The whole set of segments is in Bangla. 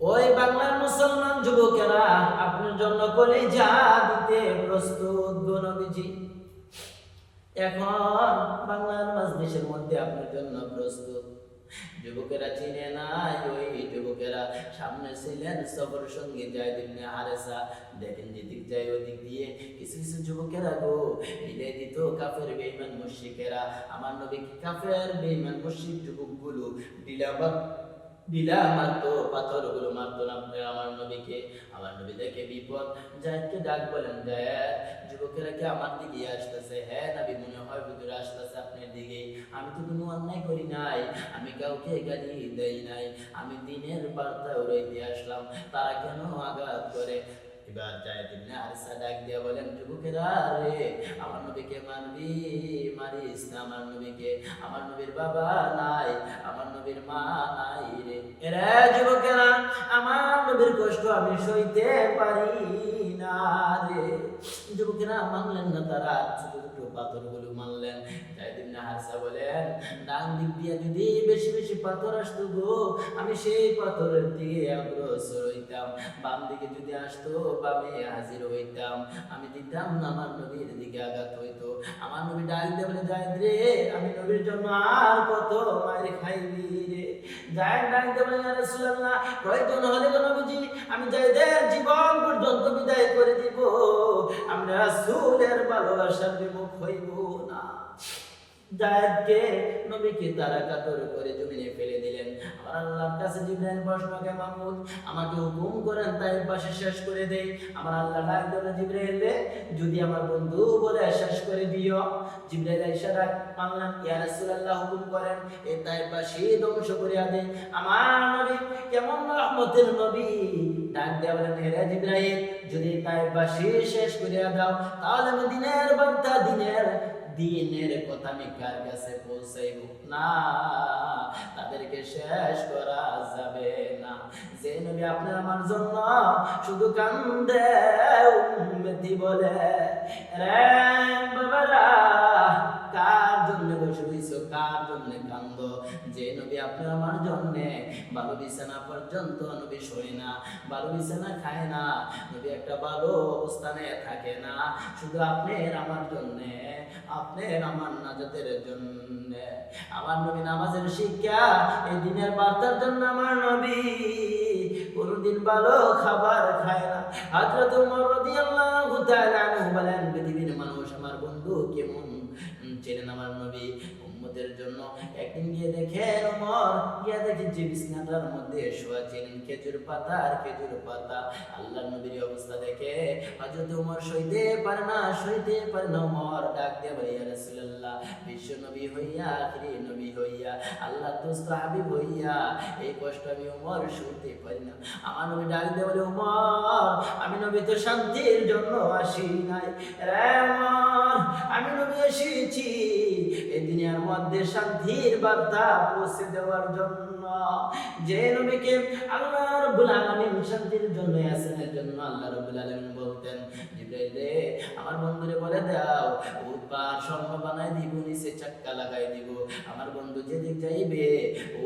ওই বাংলার মুসলমান যুবকেরা, আপনার জন্য করে যা দিতে প্রস্তুত নবীজি। এখন বাংলার মাজলিসের মধ্যে আপনার জন্য প্রস্তুত। যুবকেরা চিনে নাই ওই যুবকেরা সামনে ছিলেন সফর সঙ্গে যায় দিনে হারেসা। দেখেন যেদিক যায় ওদিক দিয়ে, কিছু কিছু যুবকেরা গো মিলে দিত কাফের বেইমান মুশরিকেরা। আমার নবী কাফের বেইমান মুশরিক যুবকগুলো ডিলাবার ডিলা মারতো পাথরগুলো মারতো না। আমার নবীকে, আমার নবী দেখে বিপদ। জায়দকে ডাক বলেন জায়দ যুবকেরা কি আমার দিকে আসতেছে? হ্যাঁ নবী, মনে হয় ভিতরে আসতেছে আপনার দিকে আমি তো কোনো অন্যায় করি নাই, আমি কাউকে গালি দেই নাই। আমি দিনের বার্তা উড়াইতে আসলাম, তারা কেন আঘাত করে? এবার যায় দিনে আরসা ডাক দিয়া বলেন যুবকেরা রে আমার নবীকে মারবি, মারিস না আমার নবীকে। আমার নবীর বাবা নাই, আমার নবীর মা নাই রে। এরা যুবকেরা, আমার নবীর কষ্ট আমি সইতে পারি না রে। যুবকেরা মানলেন না তারা, ছোট ছোট পাথরগুলো মানলেন। যাইদিন বলেন, ডান দিক দিয়ে যদি বেশি বেশি পাথর আসতো গো, আমি সেই পাথরের দিকে অগ্রসর হইতাম। বাম দিকে যদি আসতো, বামে হাজির হইতাম। আমি দিতাম না, আমার নবীর দিকে আঘাত হইতো। আমার নবী ডাক দিয়ে যাই রে, আমি নবীর জন্য আর কত মায়ের খাইবি রে। যাই ডাক দিয়ে বলে রাসূলুল্লাহ প্রয়োজন হলে তো নবীজি? আমি যাইদের জীবন পর্যন্ত বিদায় করে দিব। আমি রাসূলের ভালোবাসার বিমুখ হইব জায়েদকে নবীকে তারা কাতর করে জমিনে ফেলে দিলেন। আমার আল্লাহর কাছে জিব্রাইল প্রশ্ন কে মাহমুদ, আমাকে হুকুম করেন তাই পাশে শেষ করে দেই। আমার আল্লাহ ডাক দেবে জিব্রাইল যদি আমার বন্ধু বলে শেষ করে দিও। জিব্রাইল আয়েশা ডাক মানলেন, ইয়া রাসূলুল্লাহ, হুকুম করেন, এ তাই পাশে ধ্বংস করে দে আমার নবী কেমন রহমতের নবী। ডাক দেয়া বলেন, হে জিব্রাইল, যদি তাই পাশে শেষ করে দাও, তাহলে আমি দিনের বার্তা দিনের দিনের কথা আমি কার কাছে পৌঁছাইব না। তাদেরকে শেষ করা যাবে না। যে নবী আপনার আমার জন্য শুধু কান্দে, উম্মতি বলে, রে বাবারা কার জন্য বসে রইছো? কার জন্য কান্দ? যে নবী আপনি আমার জন্য ভালো বিছানা পর্যন্ত নবী শোয় না ভালো বিছানা খায় না। নবী একটা ভালো অবস্থানে থাকে না, শুধু আপনি আমার জন্য আপনি আমার নাজাতের জন্য। আমার নবী নামাজের শিক্ষা এই দিনের বার্তার জন্য আমার নবী কোনদিন ভালো খাবার খায় না। হযরত ওমর রাদিয়াল্লাহু বলেন, পৃথিবীর মানুষ আমার বন্ধু কেমন চেনেন আমার নবী উম্মতের জন্য একদিন গিয়ে দেখেন ওমর, গিয়ে দেখেন যে বিছনাটার মধ্যে শোয়া ছিলেন খেজুর পাতা আর খেজুর পাতা। আল্লাহ নবীর অবস্থা দেখে হযরত ওমর সইতে পারে না, সইতে পারে না। ওমর ডাক দিয়ে বলে, ইয়া রাসূলুল্লাহ, বিশ্ব নবী হইয়া, আখিরি নবী হইয়া আল্লাহ দোস্ত হাবিব হইয়া, এই কষ্ট আমি ওমর সইতে পারি না। আমার নবী ডাক দিয়ে বলে, ওমর, আমি নবী তো শান্তির জন্য আসি নাই। রে ওমর, আমি নবী এসেছি। এই দুনিয়ার মধ্যে শান্তির বার্তা পৌঁছে দেওয়ার জন্য। যে নবীকে আল্লাহ রবুল আলমিন শান্তির জন্য আসেনের জন্য আল্লাহ রবুল আলামিন বলতেন জিবরাইল রে আমার বন্ধুরে বলে দাও উৎপার স্বর্ণ বানাই দিব, নিচে চাক্কা লাগাই দিব। আমার বন্ধু যেদিক যাইবে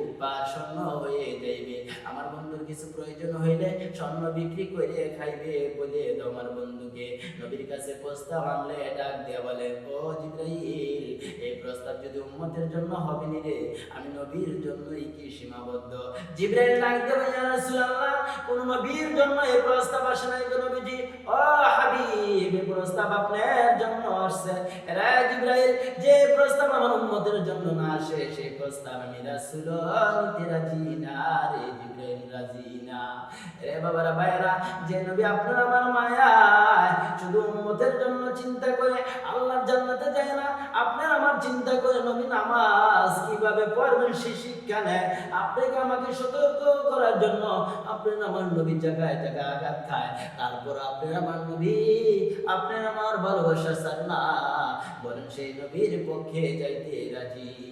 উৎপার স্বর্ণ হয়ে যাইবে। আমার বন্ধুর কিছু প্রয়োজন হইলে স্বর্ণ বিক্রি করে খাইবে বলে দাও আমার বন্ধুকে। নবীর কাছে প্রস্তাব আনলে ডাক দিয়া বলে, ও জিব্রাইল, এই প্রস্তাব যদি উম্মতের জন্য হবে নি রে, আমি নবীর জন্যই কি সীমাবদ্ধ? জিব্রাইল ডাক দেবে ইয়া রাসূলুল্লাহ, কোন নবীর জন্য এই প্রস্তাব আসে নাই নবীজি। ও হাবিব প্রস্তাব আপনার জন্য আসছে। রে জিব্রাইল, যে প্রস্তাব আমার উম্মতের জন্য না আসে, সেই প্রস্তাব আমি রাসূল নিতে রাজি না রে জিব্রাইল, রাজি না। রে বাবারা ভাইরা যে নবী আপনার আমার মায়া শুধু উম্মতের জন্য চিন্তা করে আল্লাহর জান্নাতে যায় না, আপনার আমার চিন্তা করে নবী নামাজ কীভাবে পড়বেন সে শিক্ষা নেয়। আপনাকে আমাকে সতর্ক করার জন্য আপনার আমার নবী জায়গায় জায়গায় আঘাত খায়? তারপর আপনার আমার নবী আপনার আমার ভালোবাসা সান্না বলেন সেই নবীর পক্ষে যাইতে রাজি।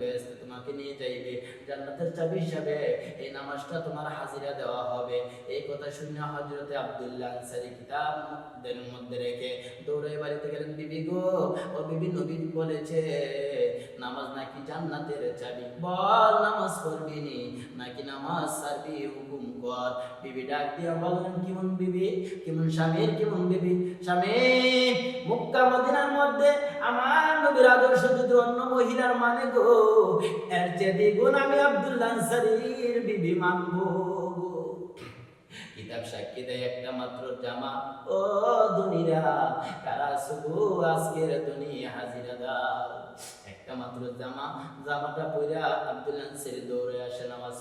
বেহেশতে তোমাকে নিয়ে যাইবে, জান্নাতের চাবি হিসাবে এই নামাজটা তোমার হাজিরা দেওয়া হবে। এই কথা শুনে হজরতে আব্দুল্লাহ আনসারি কিতাবদের মধ্যে রেখে দৌড়ে বাড়িতে গেলেন, বিবি গো, ও বিবি নবীন বলেছে নামাজ নাকি জান্নাতের চাবি? বল, নামাজ পড়বি নি। নাকি নামাজ সারবি হুকুম কর। বিবি ডাক দিয়া বললেন কেমন বিবি? কেমন স্বামীর, কেমন বিবি? স্বামী, মক্কা, মদিনার মধ্যে আমার নবীর আদর্শ যদি অন্য মহিলার মানে গো, এর চেয়ে দ্বিগুণ আমি আব্দুল্লাহ আনসারীর বিবি মানবো। কিতাব সাক্ষী দেয় একটা মাত্র জামা। ও দুনিরা কারা শুধু আজকের দুনিয়া হাজিরা দাও? একটা মাত্র জামা, জামাটা পইরা আব্দুল আনসারি দৌড়ে আসে নামাজ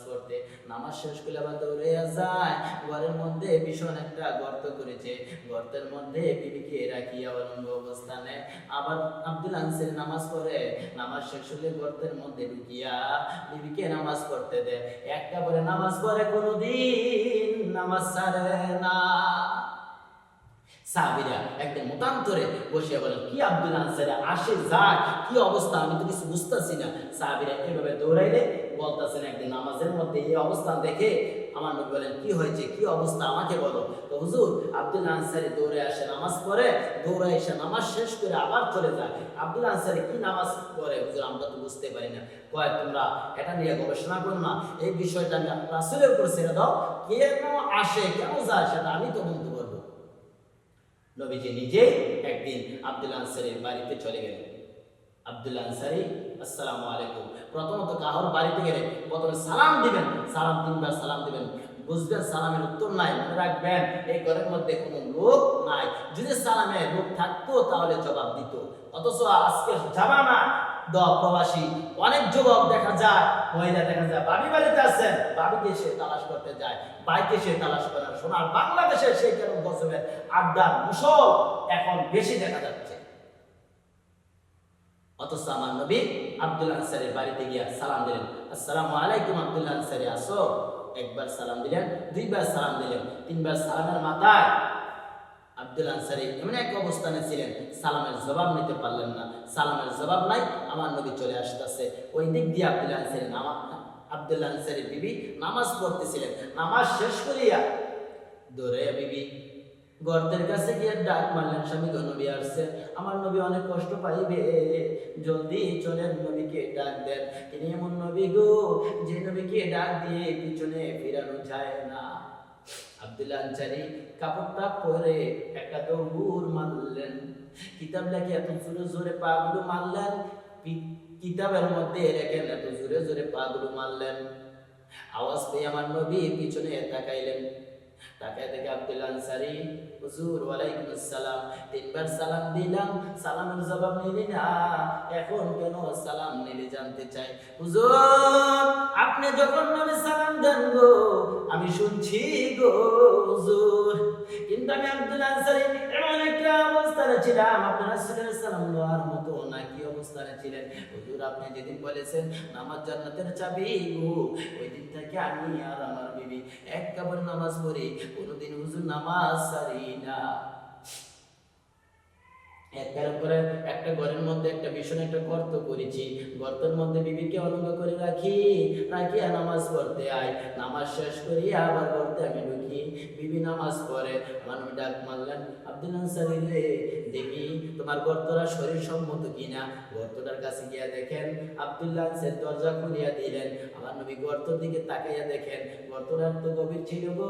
নামাজ শেষ করে আবার দৌড়ে যায়। ঘরের মধ্যে ভীষণ একটা গর্ত করেছে। গর্তের মধ্যে বিবিকে রাখিয়া অলঙ্গ অবস্থানে আবার আব্দুল আনসের নামাজ পড়ে। নামাজ শেষ হলে গর্তের মধ্যে ঢুকিয়া বিবিকে নামাজ পড়তে দেয়। একটা পরে নামাজ পড়ে কোনোদিন, নামাজ সারে না। সাহাবীরা মতান্তরে বসে বলেন কি আব্দুল আসে যায় কি অবস্থা? আমি তো কিছু বুঝতেছি না। সাহাবীরা এভাবে দৌড়াইলে বলতেছেন একদিন নামাজের মধ্যে এই অবস্থান দেখে আমার নবী বলেন, কি হয়েছে? কি অবস্থা? আমাকে বলো। তো হুজুর আব্দুল আনসারি দৌড়ে আসে নামাজ পড়ে দৌড়ে এসে নামাজ শেষ করে আবার চলে যায়। আব্দুল আনসারি কি নামাজ পড়ে? হুজুর, আমরা তো বুঝতে পারি না। তোমরা এটা নিয়ে গবেষণা করো না। এই বিষয়টা আমি রাসূলের উপর ছেড়ে দাও। কেন আসে? কেন যায় সেটা আমি তো পারব নবীজি নিজেই একদিন আব্দুল আনসারির বাড়িতে চলে গেলেন। আব্দুল আনসারি, আসসালামু আলাইকুম। প্রথমত কাহর বাড়িতে গেলে প্রথমে সালাম দিবেন, সালাম তিনবার সালাম দিবেন। বুঝবেন সালামের উত্তর নাই, মনে রাখবেন এই ঘরের মধ্যে কোনো লোক নাই। যদি সালামে লোক থাকতো তাহলে জবাব দিত। অথচ আজকে জামানা প্রবাসী। অনেক যুবক দেখা যায়, মহিলা দেখা যায়, বাবি বাড়িতে আছেন, বাবিকে সে তালাশ করতে যায় বাইকে সে তালাশ করে সোনার বাংলাদেশে সেই কেন গজবের আড্ডার মুসল এখন বেশি দেখা যাচ্ছে। অথচ আমার নবী আব্দুল আনসারের বাড়িতে গিয়া সালাম দিলেন, আসসালামু আলাইকুম আনসারি, আসো। একবার সালাম দিলেন, দুইবার সালাম দিলেন, তিনবার সালামের মাথায় আব্দুল আনসারি এমন এক অবস্থানে ছিলেন, সালামের জবাব নিতে পারলেন না। সালামের জবাব নাই, আমার নবী চলে আসতেছে। ওই দিক দিয়ে আব্দুল আনসারি নামা আনসারি বিবি নামাজ পড়তেছিলেন। নামাজ শেষ করিয়া দৌড়ে বিবি গর্তের কাছে গিয়ে ডাক মারলেন, স্বামী নবী আমার নবী অনেক কষ্ট পাইবে। জলদি চলেন নবীকে ডাক দেন। তিনি এমন নবী গো? যে নবীকে ডাক দিয়ে পিছনে ফিরানো যায় না। আব্দুল্লাহ আনসারি কাপড়টা পরে একটা দৌড় মারলেন। কিতাব লেখে এত জোরে জোরে পাগুলো মারলেন। কিতাবের মধ্যে রেখেন এত জোরে জোরে পাগুলো মারলেন। আওয়াজ পেয়ে আমার নবী পিছনে তাকাইলেন। থেকে আব্দুল আনসারি, হুজুর, ওয়ালাইকুম আসসালাম। তিনবার সালাম দিলাম, সালামের জবাব নিলি না। এখন কেন সালাম জানতে চাই? হুজুর, আপনি যখন নবী সালাম দেন গো, আমি শুনছি গো, হুজুর। কিন্তু আমি আব্দুল আনসারি এমন একটা অবস্থানে ছিলাম, আপনার সালাম দেওয়ার মতো না কি অবস্থানে ছিলেন। হুজুর, আপনি যেদিন বলেছেন, নামাজ জান্নাতের চাবি গো। ওই দিন থেকে আমি আর আমার বিবি এক কাপড় নামাজ পড়ি। কোনোদিন হুজুর নামাজ সারি না। উপরে একটা ঘরের মধ্যে একটা ভীষণ একটা গর্ত করেছি। গর্তের মধ্যে বিবিকে অলঙ্গ করে রাখি রাখি নামাজ পড়তে আয়। নামাজ শেষ করি আবার গর্তে আমি ঢুকি। বিবি নামাজ পড়ে, আমার ডাক মারলেন, আব্দুল আনসারি রে, দেখি তোমার গর্তটা শরীর সম্মত কিনা? গর্তটার কাছে গিয়া দেখেন আব্দুল্লাহ আনসার দরজা খুলিয়া দিলেন। আমার নবী গর্তর দিকে তাকাইয়া দেখেন গর্তটার তো গভীর ছিল গো,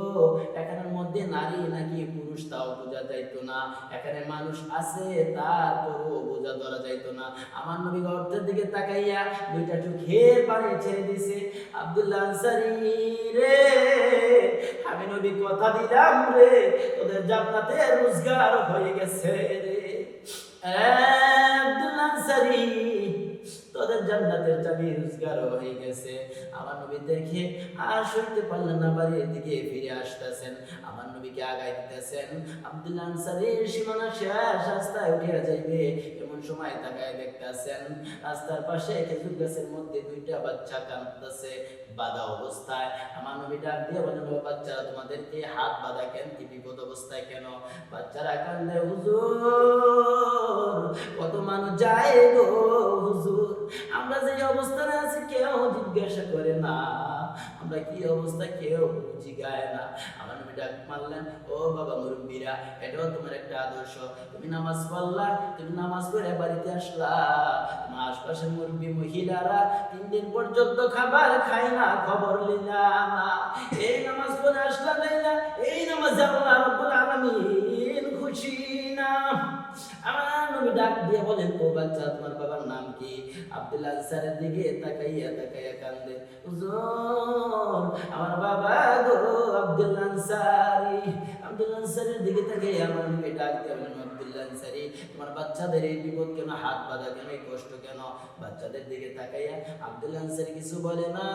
এখানের মধ্যে নারী নাকি পুরুষ তাও বোঝা যাইতো না। এখানে মানুষ আছে তারপরও বোঝা ধরা যাইতো না। আমার নবী গর্তের দিকে তাকাইয়া দুইটা চোখে পানি ছেড়ে দিছে, আব্দুল্লাহ আনসারি রে, আমি নবী কথা দিলাম রে, তোদের জান্নাতে রোজগার হয়ে গেছে রে। আব্দুল্লাহ আনসারি তোদের জান্নাতের চাবি রোজগার হয়ে গেছে। আমার নবী দেখে আর পারলেন না, বাড়ির দিকে ফিরে আসতেছেন। আমার নবীকে আগাই দিতেছেন। আব্দুল আনসারের সীমানা শেষ, রাস্তায় উঠিয়া যাইবে এমন সময় তাকায় দেখতেছেন, রাস্তার পাশে খেজুর গাছের মধ্যে দুইটা বাচ্চা কাঁদতেছে। বাধা অবস্থায় আমার নবী ডাক দিয়ে বলেন বাচ্চারা, তোমাদেরকে হাত বাঁধা কেন? কি বিপদ অবস্থায় কেন? বাচ্চারা কান্দে হুজুর, কত মানুষ যায় গো, হুজুর। আমরা যে অবস্থানে আছি কেউ জিজ্ঞাসা করে না। আমরা কি অবস্থা? কেউ জিগায় না। আমার নবী ডাক মারলেন, ও বাবা মুরব্বীরা, এটাও তোমার একটা আদর্শ। তুমি নামাজ পড়লা, তুমি নামাজ পড়ে বাড়িতে আসলা। তোমার আশপাশের মুরব্বী মহিলারা তিন দিন পর্যন্ত খাবার খায় না, খবর লিলা এই নামাজ পড়ে আসলা তাই না এই নামাজ আল্লাহ রব্বুল আলামিন খুশি না। আমার নবী ডাক দিয়ে বলেন, ও বাচ্চা, তোমার বাবার নাম কি? আব্দুল আনসারের দিকে তাকাইয়া তাকাইয়া কান্দে, হুজুর আমার বাবা গো আব্দুল আনসারি। আব্দুল আনসারের দিকে তাকাইয়া আমার নবী ডাক দিয়ে আব্দুল আনসারি, তোমার বাচ্চাদের এই বিপদ কেন, হাত বাঁধা কেন, এই কষ্ট কেন? বাচ্চাদের দিকে তাকাইয়া আব্দুল আনসারি কিছু বলে না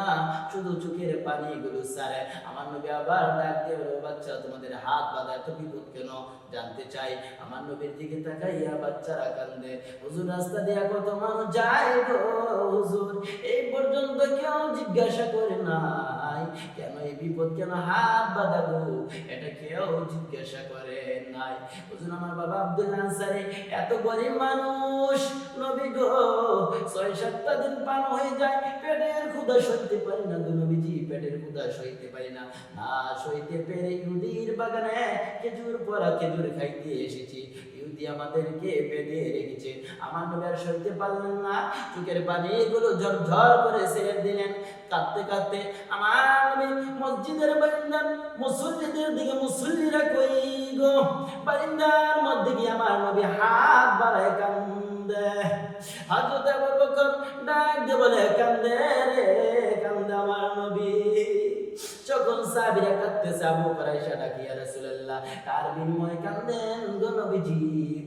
শুধু চোখের পানি গুলো সারে। আমার নবী আবার ডাক দিয়ে বাচ্চা, তোমাদের হাত বাঁধা এত বিপদ কেন? জানতে চাই। আমার নবীর দিকে তাকাইয়া বাচ্চারা কান্দে, হুজুর, রাস্তা দিয়া কত মানুষ যায় গো, হুজুর? এই পর্যন্ত জিজ্ঞাসা করে নাই, কেন এই বিপদ, কেন হাত বাঁধা এটা কেউ জিজ্ঞাসা করে নাই। হুজুর আমার বাবা আব্দুল আনসারি? এত গরিব মানুষ, নবী গো, ছয় সাতটা দিন পান হয়ে যায়, পেটের ক্ষুধা সইতে পারি না গো নবীজি, পেটের ক্ষুধা সইতে পারি না। না সইতে পেরে ইহুদির বাগানে খেজুর পরা খেজুর খাইতে এসেছি। ইহুদি আমাদেরকে বেঁধে রেখেছে। আমার নবী আর সইতে পারলেন না। চোখের পানি গুলো ঝর ঝর করে ছেড়ে দিলেন। কাঁদতে কাঁদতে আমার নবী মসজিদের বারিন্দার মুসল্লিদের দিকে মুসল্লিরা কই গো? বারিন্দার মধ্যে গিয়ে আমার নবী হাত বাড়ায় কান্দে। আবু বকর ডাক দিয়ে বলে, কান্দে রে, কান্দে আমার নবী। যখন কাঁদতেছে, আবু রাসূলুল্লাহ তার বিনিময়ে কান্দেন গো নবীজি?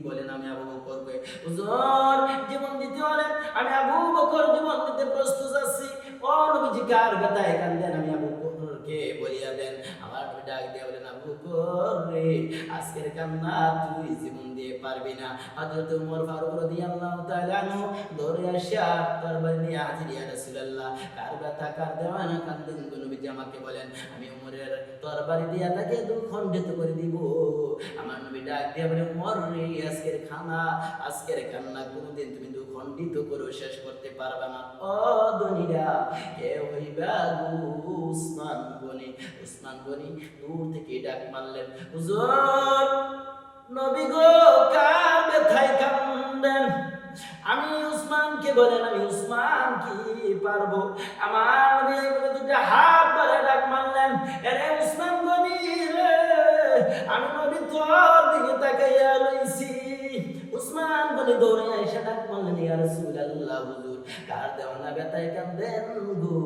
বলেন, আমি আবু বকর কে হুজুর, জীবন দিতে হলে আমি আবু বকর, জীবন দিতে প্রস্তুত আছি। ও নবীজি, কার কথা আমি আবু বকরকে নবী ডাক দিয়ে বলেন আবু বকর আজকের কান্না তুই জীবন দিয়ে পারবি না। হযরত ওমর ফারুক রাদিয়াল্লাহু তাআলা আনহু দৌড়ে আসিয়া তরবারি নিয়ে হাজির, ইয়া রাসূলুল্লাহ, কার ব্যথা, কার দেওয়ানা কান্দেন গো নবীজি আমাকে বলেন, আমি উমরের তরবারি দিয়া তাকে দুখণ্ডিত করে দিব। আমার নবী ডাক দিয়ে বলে, উমর রে, আজকের খানা, আজকের কান্না কোনোদিন তুমি দুখণ্ডিত করে শেষ করতে পারবে না। ও ধনীরা, কে হইবা গো? উসমান গনি উসমান গনি দূর থেকে ডাক মারলেন, হুজুর, নবী গো, কার ব্যথায় কান্দেন আমি উসমানকে বলেন, আমি উসমান কি পারব? আমার নবী বলে দুটা হাত ধরে ডাক মারলেন, এরে উসমান গনি রে, আমি নবী তোর দিকে তাকাইয়া রইছি। উসমান গনি দৌড়ে আইসা ডাক মারলেন, ইয়া রাসূলুল্লাহ, হুজুর কার কান্দেন গো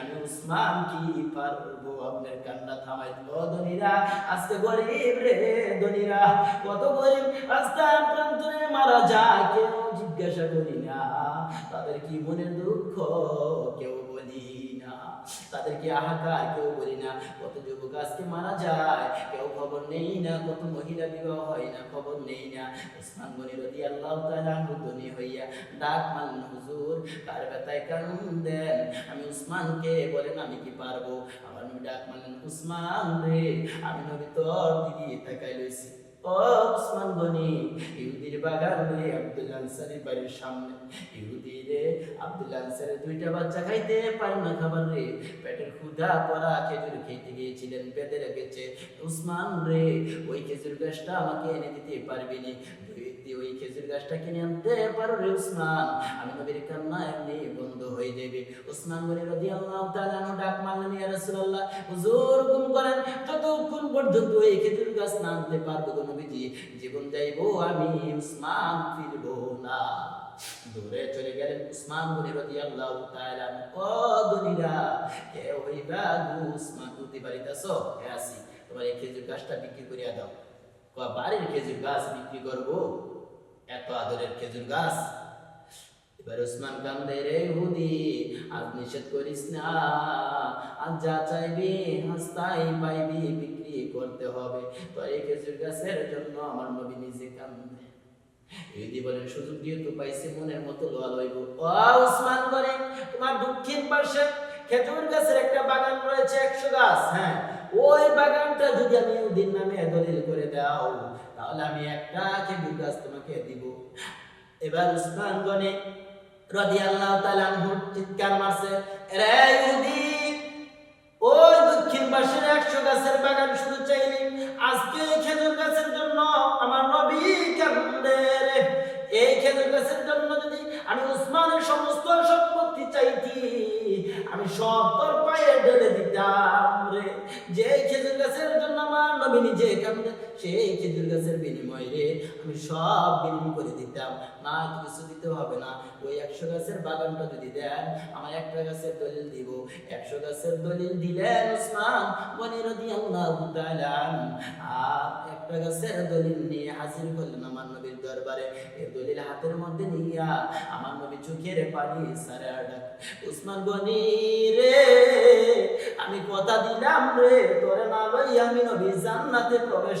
আমি উসমান কি পারব? আপনার কান্না থামাই ও ধনীরা। আজকে গরিব রে ধনীরা। কত গরিব রাস্তা প্রান্তরে মারা যায়, কেউ জিজ্ঞাসা করি না। তাদের কি মনে দুঃখ? তাদের কি হাহাকার কেউ বলি না। কত যুবক আজকে মারা যায়, কেউ খবর নেই না, কত মহিলা বিবাহ হয় না, খবর নেই না। উসমান গনি রদি আল্লাহ ধনী হইয়া ডাক মারলেন, হুজুর, কার ব্যথায় কান্দেন? আমি উসমানকে বলেন, আমি কি পারব? আমার নবী ডাক মারলেন, উসমান রে, আমি নবী তোর দিদি তাকাই লইছি। ও উসমান গনি ইহুদির আব্দুল বাড়ির সামনে। আব্দুল আনসারের দুইটা বাচ্চা খাইতে পারে না খাবার রে। পেটের ক্ষুধা, পড়া, খেজুর খেতে গিয়েছিলেন পেটে রেখেছে। উসমান রে, ওই খেজুর গাছটা আমাকে এনে দিতে পারবি নি। ওই খেজুর গাছটা কিনে আনতে পারো রে উসমান। আমি নবীর কান্না এমনি বন্ধ হয়ে যাবে উসমান বলে রাদিয়াল্লাহু তাআলা আনহু ডাক মারলেন, ইয়া রাসূলুল্লাহ, হুজুর হুকুম করেন। যতক্ষণ পর্যন্ত এই খেজুর গাছ না আনতে পারব গো নবীজি, জীবন যাইবো, আমি উসমান ফিরবো না। দূরে চলে গেলেন উসমান বলে রাদিয়াল্লাহু তাআলা ও দুনিরা কে হইবা গো উসমান, তুই বাড়িতে আছো কে আসি। তোমার এই খেজুর গাছটা বিক্রি করিয়া দাও। বাড়ির খেজুর গাছ বিক্রি করব? এত আদরের খেজুর গাছ। এবার ওসমান কান্দে রে হুদি, আজ নিষেধ করিস না। আজ যা চাইবি হাস্তাই পাইবি, বিক্রি করতে হবে। তো এই খেজুর গাছের জন্য আমার নবী নিজে কান্দে। বলেন, সুযোগ দিয়ে তো পাইছি, মনের মতো লইব। ও তোমার দক্ষিণ পাশে খেজুর গাছের একটা বাগান রয়েছে, একশো গাছ হ্যাঁ। ওই বাগানটা যদি আমি নামে দলিল করে দাও, তাহলে আমি একটা খেজুর গাছ তোমাকে দিব। এবার উসমান গনে রাদিয়াল্লাহু তাআলা আনহু চিৎকার মারছে রে ইহুদি, ওই দক্ষিণ পাশের একশো গাছের বাগান শুধু চাইলি, আজকে এই খেজুর গাছের জন্য আমার নবী কান্দে এই খেজুর গাছের জন্য যদি আমি উসমানের সমস্ত সম্পত্তি চাইতি, আমি সব তোর পায়ে ঢেলে দিতাম রে। যে খেজুর গাছের জন্য আমার নবী নিজে কান্দে সেই খেজুর গাছের বিনিময় রে, আমি সব বিনিময় করে দিতাম। না, কিছু দিতে হবে না। ওই একশো গাছের বাগানটা যদি দেন, আমার একটা গাছের দলিল দিব। একশো গাছের দলিল দিলেন ওসমান একটা গাছের দলিল নিয়ে হাজির করলেন আমার নবীর দরবারে। এই দলিল হাতের মধ্যে নিয়া আমার নবী চোখের পানি সারে উসমান গনি রে, আমি কথা দিলাম রে, তোরে না লই আমি নবী জান্নাতে প্রবেশ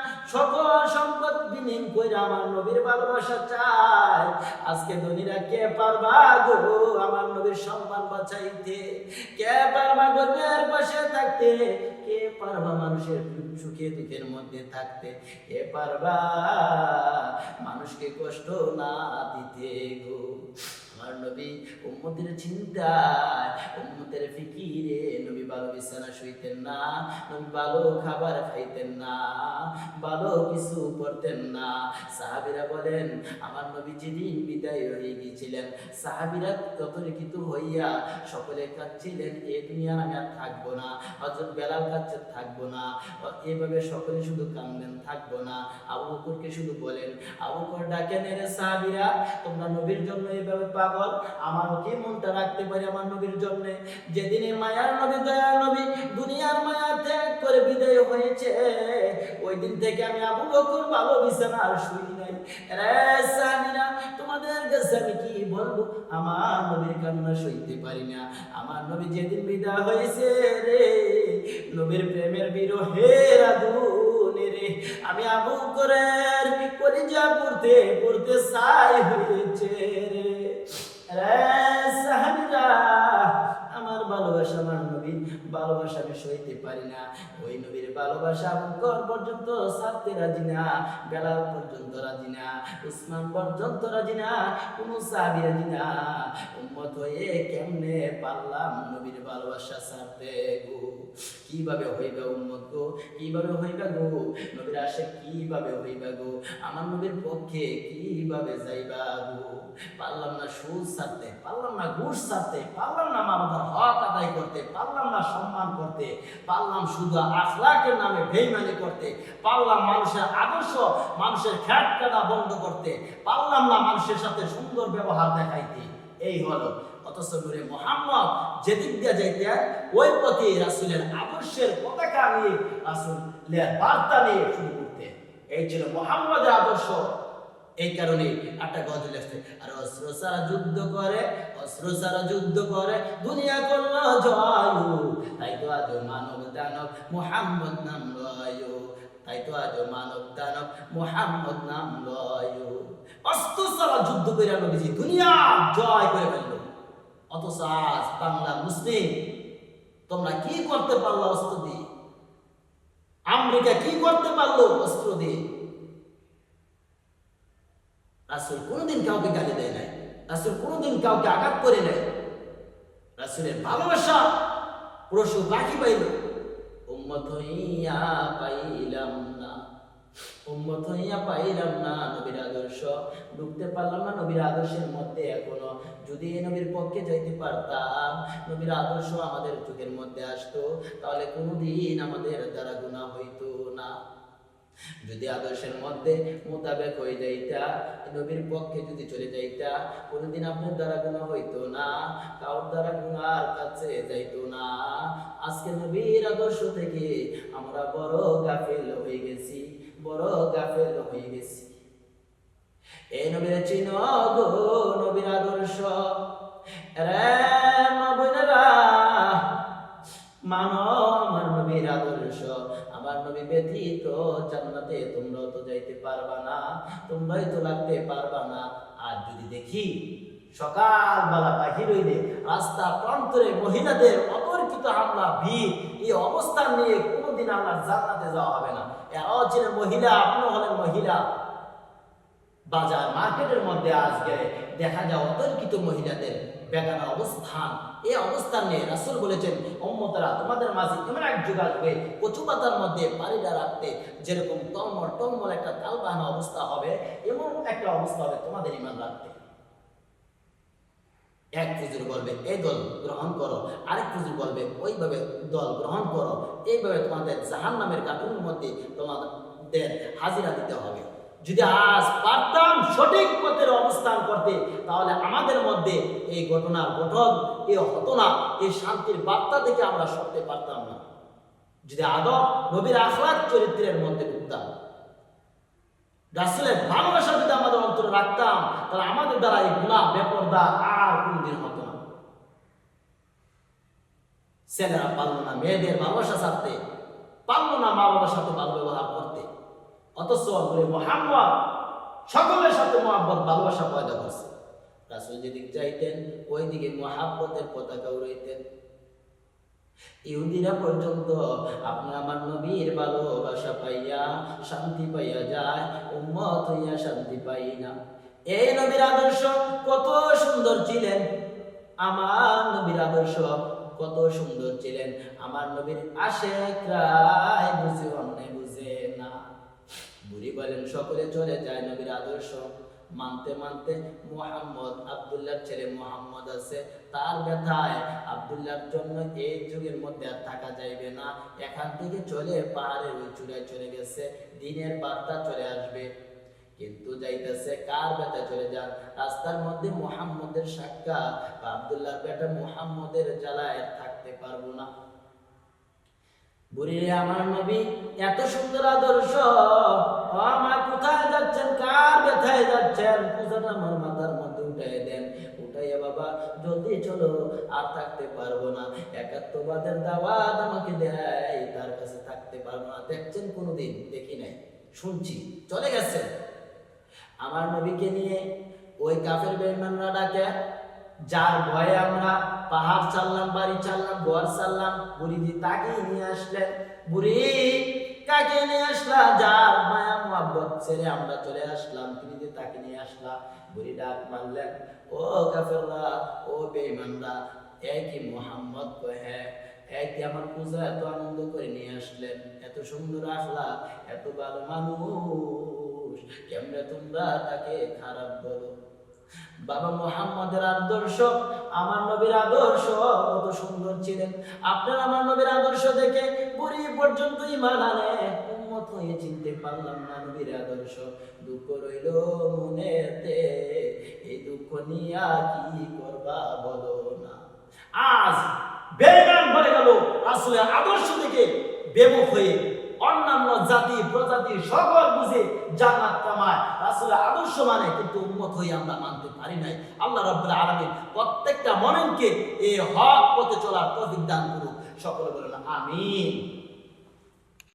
সকল সম্পদ বিলীন কইরা আমার নবীর ভালোবাসা চায় আজকে ধনীরা কে পারবা গো? আমার নবীর সম্মান বাঁচাইতে। কে পারবা গরিবের পাশে থাকতে? কে পারবা মানুষের সুখে দুঃখের মধ্যে থাকতে? কে পারবা মানুষকে কষ্ট না দিতে গো? আমার নবী উম্মতের চিন্তায়, উম্মতের ফিকিরে নবী ভালো বিছানা শুইতেন না, নবী ভালো খাবার খাইতেন না, ভালো কিছু পড়তেন না। সাহাবীরা বলেন, আমার নবী যেদিন বিদায় হয়ে গিয়েছিলেন, সাহাবীরা ততরিকিত হইয়া সকলে কাঁদছিলেন, এ দুনিয়া আমি আর থাকব না, হযরত বেলাল কাচ্ছে থাকব না এভাবে সকলে শুধু কান্দেন থাকব না। আবু বকরকে শুধু বলেন, আবু বকর ডাকেন রে সাহাবিরা, তোমরা নবীর জন্য এইভাবে পাগল? আমারও কি মনটা রাখতে পারি আমার নবীর জন্য। যেদিনে মায়ার নবী, দয়ার নবী, দুনিয়ার মায়া ত্যাগ করে বিদায় হয়েছে ওই দিন থেকে আমি আবু বকর ভালো বিছানা আর শুই নাই। তোমাদের কাছে আমি কি বলব? আমার নবীর কান্না সইতে পারি না। আমার নবী যেদিন হয়েছে রে, নবীর প্রেমের বিরহের আগুন আমি আবু কলিজা পড়তে পড়তে সাই হয়েছে আমার ভালোবাসা আমার নবীর ভালোবাসা আমি সইতে পারি না। ওই নবীর ভালোবাসা কর পর্যন্ত ছাড়তে রাজি না, বেলাল পর্যন্ত রাজি না, উসমান পর্যন্ত রাজি না, কোনো সাহাবি রাজি না। উম্মত হয়ে কেমনে পারলাম নবীর ভালোবাসা ছাড়তে গো? কীভাবে হইবা উম্মত গো? কীভাবে হইবা গো? নবীর আসে কীভাবে হইবা গো? আমার নবীর পক্ষে কীভাবে যাইবা গো? পারলাম না সুদ ছাড়তে, পারলাম না ঘুষ ছাড়তে, পারলাম না মানবতার হক আদায় করতে, পারলাম না সম্মান করতে, পারলাম শুধু আখলাকের নামে বেইমানি করতে, পারলাম মানুষের আদর্শ, মানুষের খ্যাট বন্ধ করতে, পারলাম না মানুষের সাথে সুন্দর ব্যবহার দেখাইতে। এই হলো। অথচ মোহাম্মদ যেদিক দিয়ে ওই পথে রাসুলের আদর্শের পতাকা নিয়ে রাসুলের বার্তা নিয়ে শুরু করতে এই ছিল মোহাম্মদের আদর্শ। এই কারণে একটা গজল আসছে। আর অস্ত্র সারা যুদ্ধ করে, অস্ত্র সারা যুদ্ধ করে, দুনিয়া করল জয় তাই তো আজ মানব দানব মোহাম্মদ নাম লয়। তাই তো আজ মানব দানব মোহাম্মদ নাম লয়। অস্ত্র সারা যুদ্ধ করে নবীজি দুনিয়া জয় করে ফেলল। অথচ আজ বাংলা মুসলিম, তোমরা কি করতে পারল অস্ত্র দিয়ে? আমেরিকা কি করতে পারল অস্ত্র দিয়ে? রাসুল কোনোদিন কাউকে গালি দেয় নাই। রাসুল কোনোদিন কাউকে আঘাত করে নাই। রাসুলের ভালোবাসা পুরুষ বাকি পাইল। উম্মত হইয়া পাইলাম না। উম্মত হইয়া পাইলাম না নবীর আদর্শ। ঢুকতে পারলাম না নবীর আদর্শের মধ্যে এখনও। যদি নবীর পক্ষে যাইতে পারতাম, নবীর আদর্শ আমাদের চোখের মধ্যে আসতো, তাহলে কোনোদিন আমাদের দ্বারা গুণা হইতো না। যদি আদর্শের মধ্যে মোতাবেক হয়ে যাইতা, নবীর পক্ষে যদি চলে যাইতা, কোনোদিন আপনার দ্বারা গুণা হইতো না, কারোর দ্বারা গুণার কাছে যাইতো না। আজকে নবীর আদর্শ থেকে আমরা বড় গাফেল হয়ে গেছি, বড় গাফেল হয়ে গেছি। এই নবীর চিন গো নবীর আদর্শ রে মানো আমার নবীর আদর্শ। আমার নবী জান্নাতে তো যাইতে পারবা না, তোমরাই তো লাগতে পারবা না। আর যদি দেখি সকালবেলা রাস্তা প্রান্তরে মহিলাদের অতর্কিত হামলা, ভিড়, এই অবস্থান নিয়ে কোনোদিন আমার জান্নাতে যাওয়া হবে না। এরাও ছিলেন মহিলা, আপনিও হলেন মহিলা। বাজার মার্কেটের মধ্যে আজকে দেখা যায় অতর্কিত মহিলাদের বেগানা অবস্থান। এই অবস্থান নিয়ে রাসুল বলেছেন অম্মতারা তোমাদের মাঝে এমন এক যুগ আসবে কচু পাতার মধ্যে পাড়িটা রাখতে যেরকম টলমল টলমল একটা তালবাহানা অবস্থা হবে, এমন একটা অবস্থা হবে তোমাদের ইমান রাখতে। এক ফুজুর বলবে, এই দল গ্রহণ করো। আরেক ফুজুর বলবে, ওইভাবে দল গ্রহণ করো। এইভাবে তোমাদের জাহান নামের কার্টুনের মধ্যে তোমাদের হাজিরা দিতে হবে। যদি আজ পারতাম সঠিক পথের অবস্থান করতে, তাহলে আমাদের মধ্যে এই ঘটনার গঠন এই হতো না এই শান্তির বার্তা থেকে আমরা সরতে পারতাম না। যদি আদব নবীর আখলাক চরিত্রের মধ্যে ঢুকতাম, রাসুলের ভালোবাসা যদি আমাদের অন্তরে রাখতাম, তাহলে আমাদের দ্বারা এই গুণা, বেপরদা আর কোনদিন হতো না। ছেলেরা পারল না, মেয়েদের ভালোবাসা ছাড়তে, পারল না মা বাবার সাথে ভালো ব্যবহার করতে। অথচ সকলের সাথে ভালোবাসা পয়দা করছে। রাসুল যেদিক যাইতেন ওই দিকে ইহুদিরা পর্যন্ত আপনি আমার নবীর ভালোবাসা পাইয়া শান্তি পাইয়া যায়, উম্মত হইয়া শান্তি পাই না। এই নবীর আদর্শ কত সুন্দর ছিলেন। আমার নবীর আদর্শ কত সুন্দর ছিলেন। আমার নবীর আশেকরাই বুঝে অন্যায় বুড়ি বলেন সকলে চলে যায় নবীর আদর্শ। মানতে মানতে মোহাম্মদ আব্দুল্লাহর ছেলে মোহাম্মদ আছে। তার ব্যথায় আব্দুল্লাহর জন্য এই যুগের মধ্যে আর থাকা যাইবে না। এখান থেকে চলে পাহাড়ের ওই চূড়ায় চলে গেছে। দিনের বার্তা চলে আসবে। কিন্তু যাইতেছে, কার ব্যথা চলে যান রাস্তার মধ্যে মোহাম্মদের সাক্ষাৎ বা আব্দুল্লাহর বেটা মোহাম্মদের জ্বালায় থাকতে পারব না। বুড়িরে আমার নবী, এত সুন্দর আদর্শ। যাচ্ছেন, পূজাটা আমার মাথার মধ্যে উঠাই দেন। উঠাইয়া বাবা জলদি চলো, আর থাকতে পারব না। একাত্মবাদের দাওয়াত আমাকে দেয়, তার কাছে থাকতে পারব না। দেখছেন, কোনোদিন দেখি নাই, শুনছি, চলে গেছেন আমার নবীকে নিয়ে ওই কাফের বেঈমানরা ডাকে, যার ভয়ে আমরা পাহাড় চাললাম, বাড়ি চাললাম, ঘর চাললাম বুড়ি দি তাকে নিয়ে আসলেন। বুড়ি কাকে নিয়ে আসলা, যার মায়া মোহাব্বত ছেড়ে আমরা চলে আসলাম। তুমি যে তাকে নিয়ে আসলা, বুড়ি ডাক মারলেন, ও কাফেররা, ও বেঈমানরা একই মোহাম্মদ কহে একই আমার পূজা এত আনন্দ করে নিয়ে আসলেন? এত সুন্দর আখলা এত ভালো মানুষ, কেমনে তোমরা তাকে খারাপ বলো? বাবা মোহাম্মদের আদর্শ, আমার নবীর আদর্শ, কত সুন্দর ছিলেন। আপনার আমার নবীর আদর্শ দেখে বুড়ি পর্যন্ত ইমান আনে উম্মত হয়ে চিনতে পারলাম না নবীর আদর্শ। দুঃখ রইল মনেতে, এই দুঃখ নিয়া কি করবা বলো না। আজ বেগান হয়ে গেল আসলে আদর্শ থেকে বেমুখ হয়ে অন্যান্য জাতি, প্রজাতি, সকল বুঝে জান্নাত কামায়। আসলে আদর্শ মানে কিন্তু উম্মত হয়ে আমরা মানতে পারি নাই। আল্লাহ রাব্বুল আলামিন প্রত্যেকটা মুমিনকে এই হক পথে চলার তৌফিক দান করুক। সকলে বলেন, আমিন।